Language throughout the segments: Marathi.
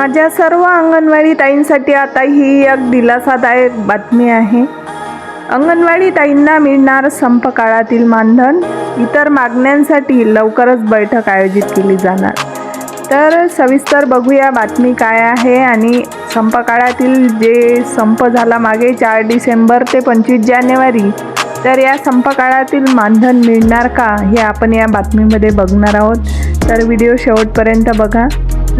माझ्या सर्व अंगणवाडी ताईंसाठी आता ही एक दिलासादायक बातमी आहे. अंगणवाडी ताईंना मिळणार संप काळातील मानधन इतर मागण्यांसाठी लवकरच बैठक आयोजित केली जाणार. तर सविस्तर बघूया बातमी काय आहे आणि संप काळातील जे संप झाला मागे चार डिसेंबर ते पंचवीस जानेवारी तर या संप काळातील मानधन मिळणार का हे आपण या बातमीमध्ये बघणार आहोत. तर व्हिडिओ शेवटपर्यंत बघा.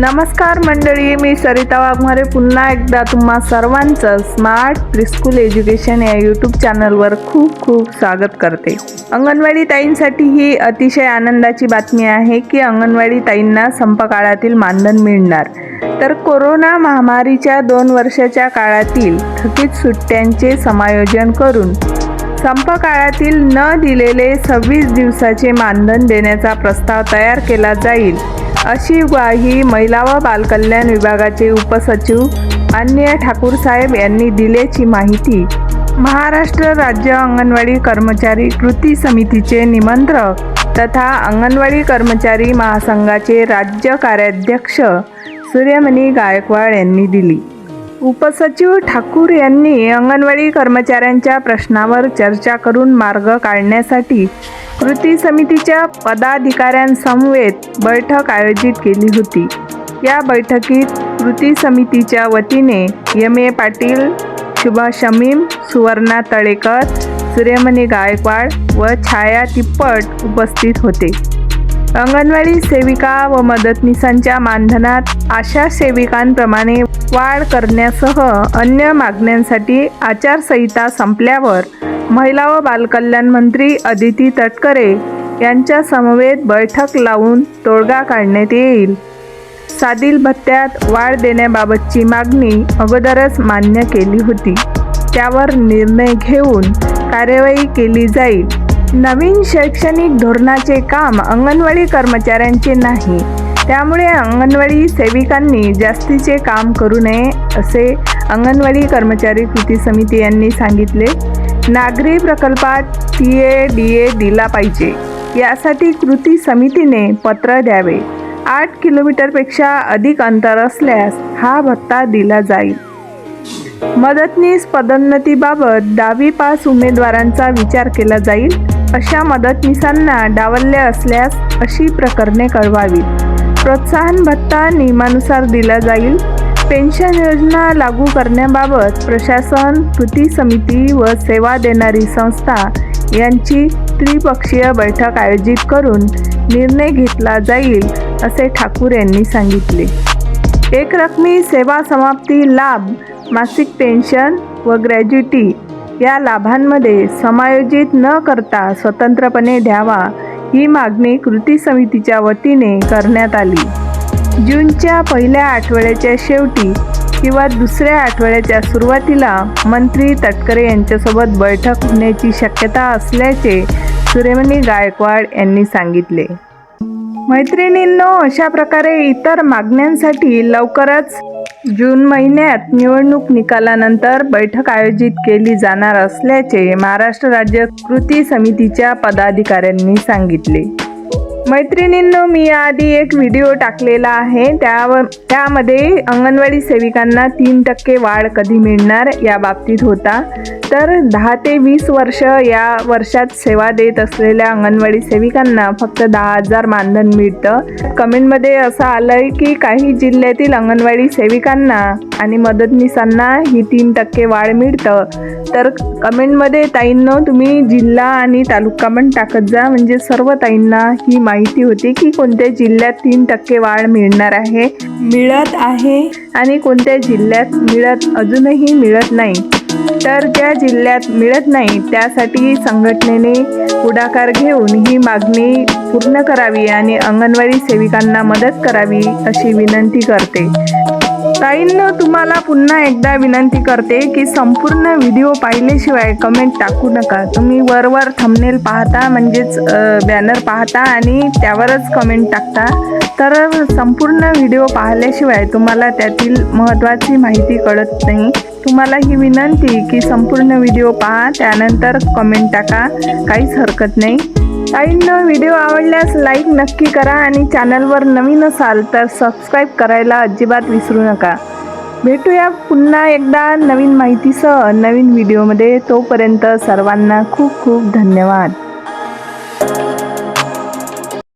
नमस्कार मंडळी मी सरिता वाघमारे. पुन्हा एकदा तुम्हा सर्वांचं स्मार्ट प्रिस्कूल एज्युकेशन या यूट्यूब चॅनलवर खूप खूप स्वागत करते. अंगणवाडी ताईंसाठी ही अतिशय आनंदाची बातमी आहे की अंगणवाडी ताईंना संप काळातील मानधन मिळणार. तर कोरोना महामारीच्या दोन वर्षाच्या काळातील थकीत सुट्ट्यांचे समायोजन करून संप काळातील न दिलेले सव्वीस दिवसाचे मानधन देण्याचा प्रस्ताव तयार केला जाईल. अशी ग्वाही महिला व बालकल्याण विभागाचे उपसचिव अन्य ठाकूर साहेब यांनी दिल्याची माहिती. महाराष्ट्र राज्य अंगणवाडी कर्मचारी कृती समितीचे निमंत्रक तथा अंगणवाडी कर्मचारी महासंघाचे राज्य कार्याध्यक्ष सूर्यमणी गायकवाड यांनी दिली. उपसचिव ठाकूर यांनी अंगणवाडी कर्मचाऱ्यांच्या प्रश्नावर चर्चा करून मार्ग काढण्यासाठी कृती समितीच्या पदाधिकाऱ्यांसमवेत बैठक आयोजित केली होती. या बैठकीत कृती समितीच्या वतीने यम ए पाटील शुभा शमीम सुवर्णा तळेकर सूर्यमणी गायकवाड व छाया तिप्पट उपस्थित होते. अंगणवाडी सेविका व मदतनीसांच्या मानधनात आशा सेविकांप्रमाणे वाढ करण्यासह अन्य मागण्यांसाठी आचारसंहिता संपल्यावर महिला व बालकल्याण मंत्री अदिती तटकरे यांच्या समवेत बैठक लावून तोडगा काढण्यात येईल. साधील भत्त्यात वाढ देण्याबाबतची मागणी अगोदरच मान्य केली होती. त्यावर निर्णय घेऊन कार्यवाही केली जाईल. नवीन शैक्षणिक धोरणाचे काम अंगणवाडी कर्मचाऱ्यांचे नाही. त्यामुळे अंगणवाडी सेविकांनी जास्तीचे काम करू नये असे अंगणवाडी कर्मचारी कृती समिती यांनी सांगितले. नागरी प्रकल्पात टी ए डी ए दिला पाहिजे. यासाठी कृती समितीने पत्र द्यावे. आठ किलोमीटरपेक्षा अधिक अंतर असल्यास हा भत्ता दिला जाईल. मदतनीस पदोन्नतीबाबत दहावी पास उमेदवारांचा विचार केला जाईल. अशा मदतनीसांना डावलले असल्यास अशी प्रकरणे कळवावी प्रोत्साहन भत्ता नियमानुसार दिला जाईल. पेन्शन योजना लागू करण्याबाबत प्रशासन कृती समिती व सेवा देणारी संस्था यांची त्रिपक्षीय बैठक आयोजित करून निर्णय घेतला जाईल असे ठाकूर यांनी सांगितले. एकरकमी सेवा समाप्ती लाभ मासिक पेन्शन व ग्रॅज्युटी या लाभांमध्ये समायोजित न करता स्वतंत्रपणे द्यावा ही मागणी कृती समितीच्या वतीने करण्यात आली. जूनच्या पहिल्या आठवड्याच्या शेवटी किंवा दुसऱ्या आठवड्याच्या सुरुवातीला मंत्री तटकरे यांच्यासोबत बैठक होण्याची शक्यता असल्याचे सुरेमणी गायकवाड यांनी सांगितले. मैत्रिणींनो अशा प्रकारे इतर मागण्यांसाठी लवकरच जून महिन्यात निवडणूक निकालानंतर बैठक आयोजित केली जाणार असल्याचे महाराष्ट्र राज्य कृती समितीच्या पदाधिकाऱ्यांनी सांगितले. मैत्रिणींनो मी आधी एक व्हिडिओ टाकलेला आहे. त्यावर त्यामध्ये अंगणवाडी सेविकांना तीन टक्के वाढ कधी मिळणार या बाबतीत होता. तर दहा ते वीस वर्ष या वर्षात सेवा देत असलेल्या अंगणवाडी सेविकांना फक्त दहा हजार मानधन मिळतं. कमेंटमध्ये असं आलं आहे की काही जिल्ह्यातील अंगणवाडी सेविकांना आणि मदतनीसांना ही तीन टक्के वाढ मिळतं. तर कमेंटमध्ये ताईंनो तुम्ही जिल्हा आणि तालुका पण टाकत जा. म्हणजे सर्व ताईंना ही माहिती होती की कोणत्या जिल्ह्यात तीन टक्के वाढ मिळणार आहे. मिळत आहे. आणि कोणत्या जिल्ह्यात मिळत अजूनही मिळत नाही. तर ज्या जिल्ह्यात मिळत नाही त्यासाठी संघटनेने पुढाकार घेऊन ही मागणी पूर्ण करावी आणि अंगणवाडी सेविकांना मदत करावी अशी विनंती करते. ताईंनो तुम्हाला पुन्हा एकदा विनंती करते की संपूर्ण व्हिडिओ पाहिल्याशिवाय कमेंट टाकू नका. तुम्ही वरवर थंबनेल पाहता म्हणजेच बॅनर पाहता आणि त्यावरच कमेंट टाकता. तर संपूर्ण व्हिडिओ पाहिल्याशिवाय तुम्हाला त्यातील महत्त्वाची माहिती कळत नाही. तुम्हाला ही विनंती की संपूर्ण व्हिडिओ पहा त्यानंतर कमेंट टाका. काहीच हरकत नाही. ताईंनो व्हिडिओ आवडल्यास लाईक नक्की करा आणि चॅनलवर नवीन असाल तर सबस्क्राईब करायला अजिबात विसरू नका. भेटूया पुन्हा एकदा नवीन माहितीसह नवीन व्हिडिओमध्ये. तोपर्यंत सर्वांना खूप खूप धन्यवाद.